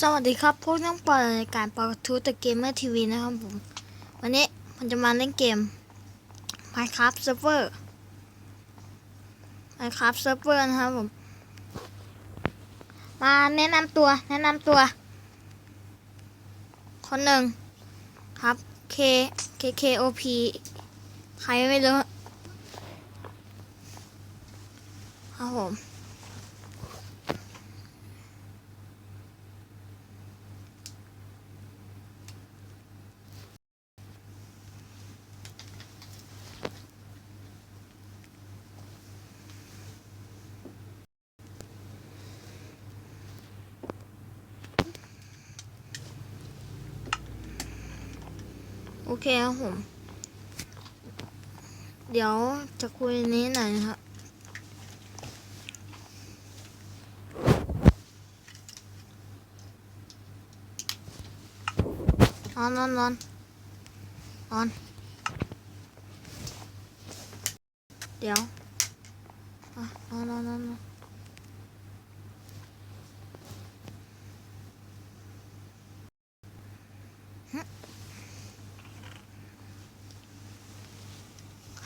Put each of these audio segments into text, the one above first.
สวัสดีครับ พวกน้องปล่อยรายการปอทูตเกมเมอร์ทีวีนะครับผม วันนี้ผมจะมาเล่นเกม Minecraft Server Minecraft Server นะครับผม มาแนะนำตัวแนะนำตัว คนหนึ่งครับ K K K O P ใครไม่รู้ครับผม เคครับผม เดี๋ยวจะคุยนี้หน่อยครับนอนนอนนอนนอน เดี๋ยวอะนอนนอนนอนนอน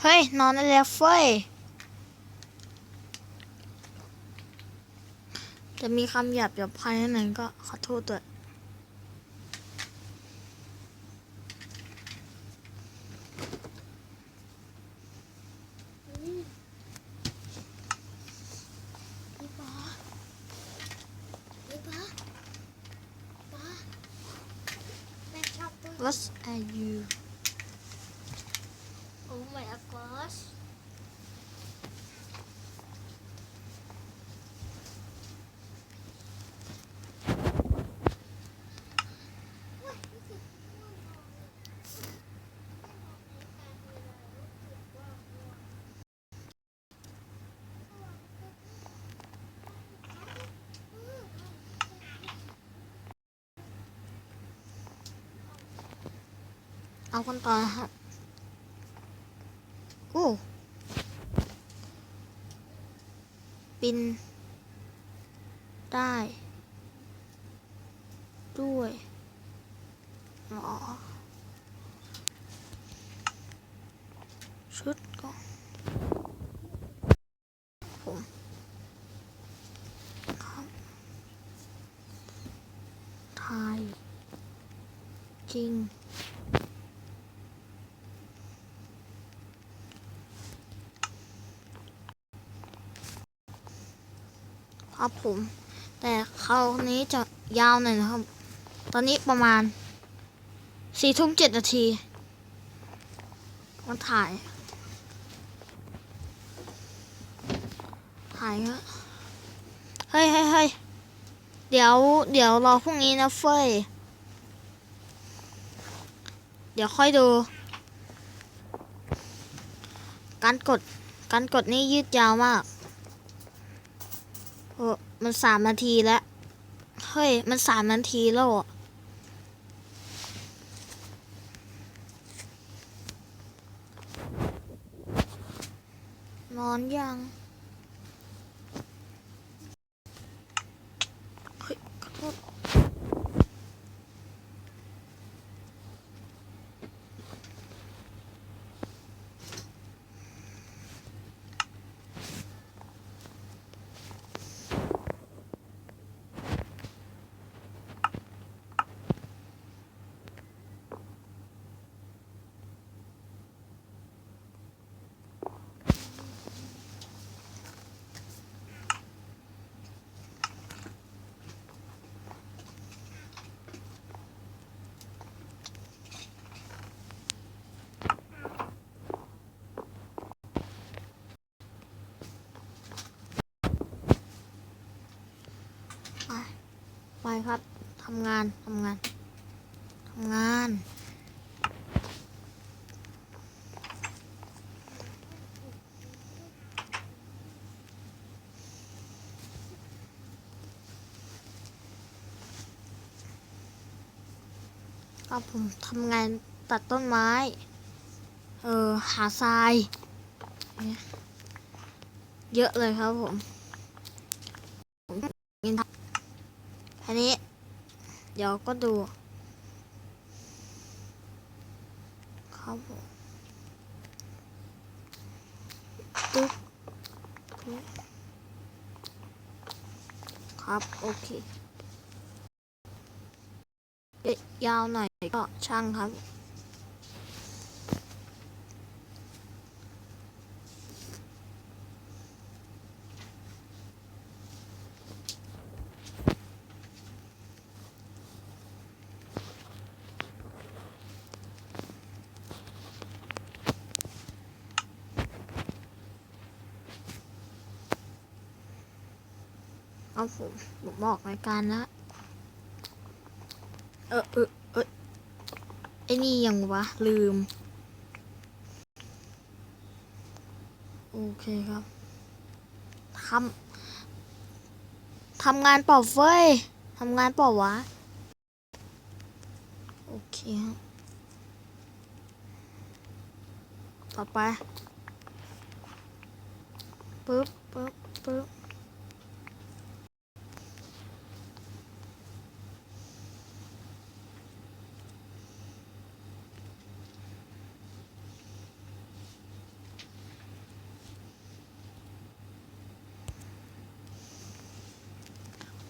เฮ้ย นอนได้แล้วเฟ้ย จะมีคำหยาบหยาบภายในนั้นก็ขอโทษด้วยพี่ป๊าพี่ป๊าป๊าแม่ชอบตัว What are you โอ้ my gosh เอาคนต่อครับ โอ้ปิน ได้ ด้วยหรอชุดก็ผมครับไทยจริง ครับผม แต่คราวนี้จะยาวหน่อยนะครับ ตอนนี้ประมาณสี่ทุ่มเจ็ดนาทีมาถ่าย ถ่ายก็เฮ้ยเฮ้ยเฮ้ยเดี๋ยว เดี๋ยวรอพรุ่งนี้นะเฟ้ยเดี๋ยวค่อยดู การกด การกดนี่ยืดยาวมาก มันสามนาทีแล้ว เฮ้ย มันสามนาทีแล้วอะนอนยัง ครับทำงานทำงานทำงานก็ผมทำงานตัดต้นไม้ เออหาทรายเยเยอะเลยครับผมผมกิน อันนี้ เดี๋ยวก็ดูครับผมตึ๊บครับ โอเคยาวหน่อยก็ช่างครับ เอาผมผมบอกรายการนะเออเออเออไอ้นี่ยังวะ ลืม โอเคครับทำทำงานเปล่าเฟ้ยทำงานเปล่าวะ โอเคครับต่อไปปึ๊บปึ๊บปึ๊บ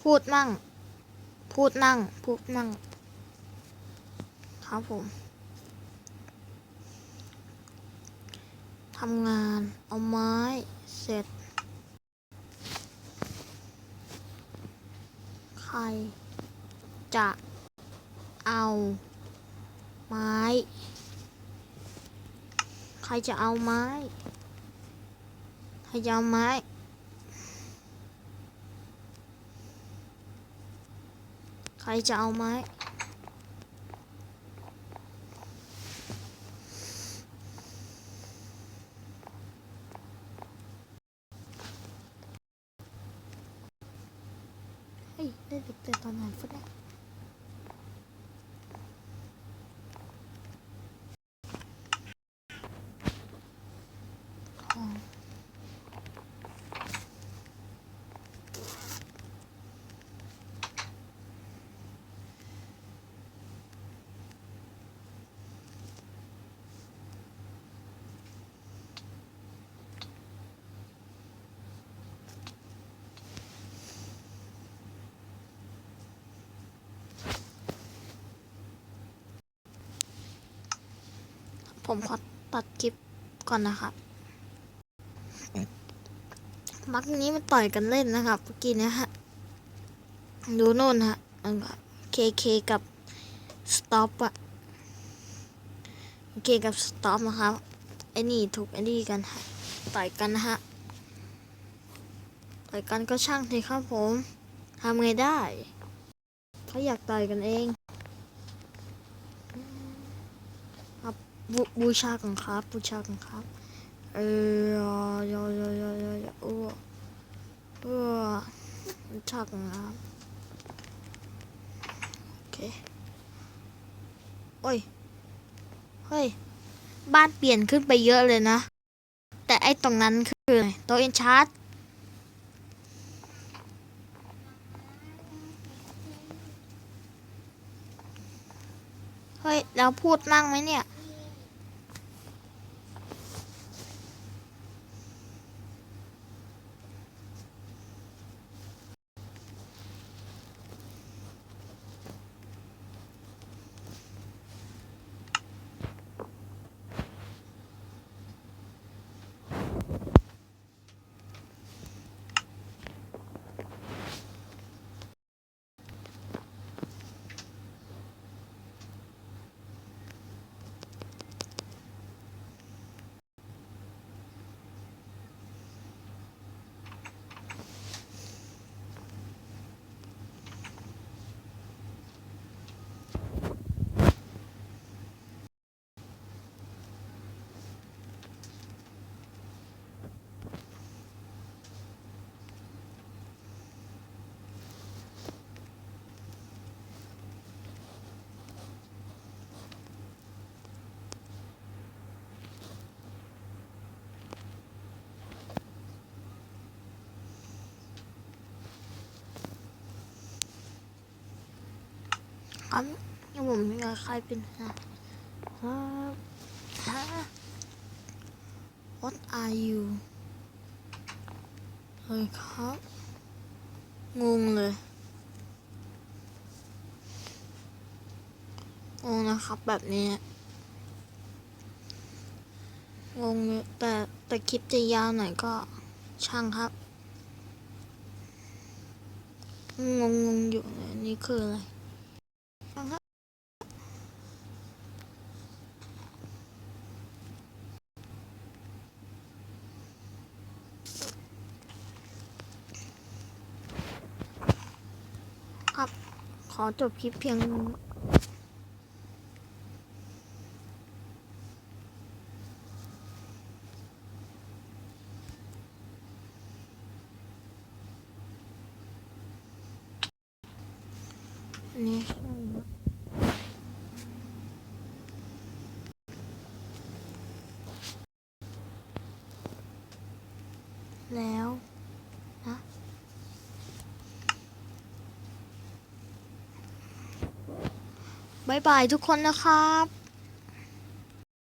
พูดมั่ง พูดนั่ง พูดนั่ง ครับผมทำงาน เอาไม้ เสร็จ ใคร จะ เอา ไม้ ใครจะเอาไม้ ใครจะเอาไม้ ใครจะเอาไม้เฮ้ยได้เด็กเตือนตอนไหนฟุตเนี่ย ผมขอตัดคลิปก่อนนะครับ มักนี้มันต่อยกันเล่นนะครับเมื่อกี้เนะฮะ ดูโน่นฮะเคเคกับสต็อปอะเคกับสต็อปนะครับไอ้นี่ถูกไอ้นี่กันฮะต่อยกันนะฮะต่อยกันก็ช่างเถอะครับผมทำไงได้เขาอยากต่อยกันเองครั บ,บูชากันครับ บูชากันครับ เออยอยอยอยอยอ้วอ้วบูชากันครับโอเคโอ้ยเฮ้ยบ้านเปลี่ยนขึ้นไปเยอะเลยนะ แต่ไอ้ตรงนั้นคืออะไรโต๊ะเอ็นชาร์จเฮ้ย เราพูดนั่งไหมเนี่ย ครับยังผมไม่อยากใครเป็นนะครับฮะ What are you เลยครับ งงเลยงงนะครับแบบนี้งงเลยแต่แต่คลิปจะยาวหน่อยก็ช่างครับ งงงงอยู่เลยนี่คืออะไรช่างครับ ครับ ข อจบคลิปเพียงนี่ใช่ไหมแล้วนะ บายบายทุกคนนะครับ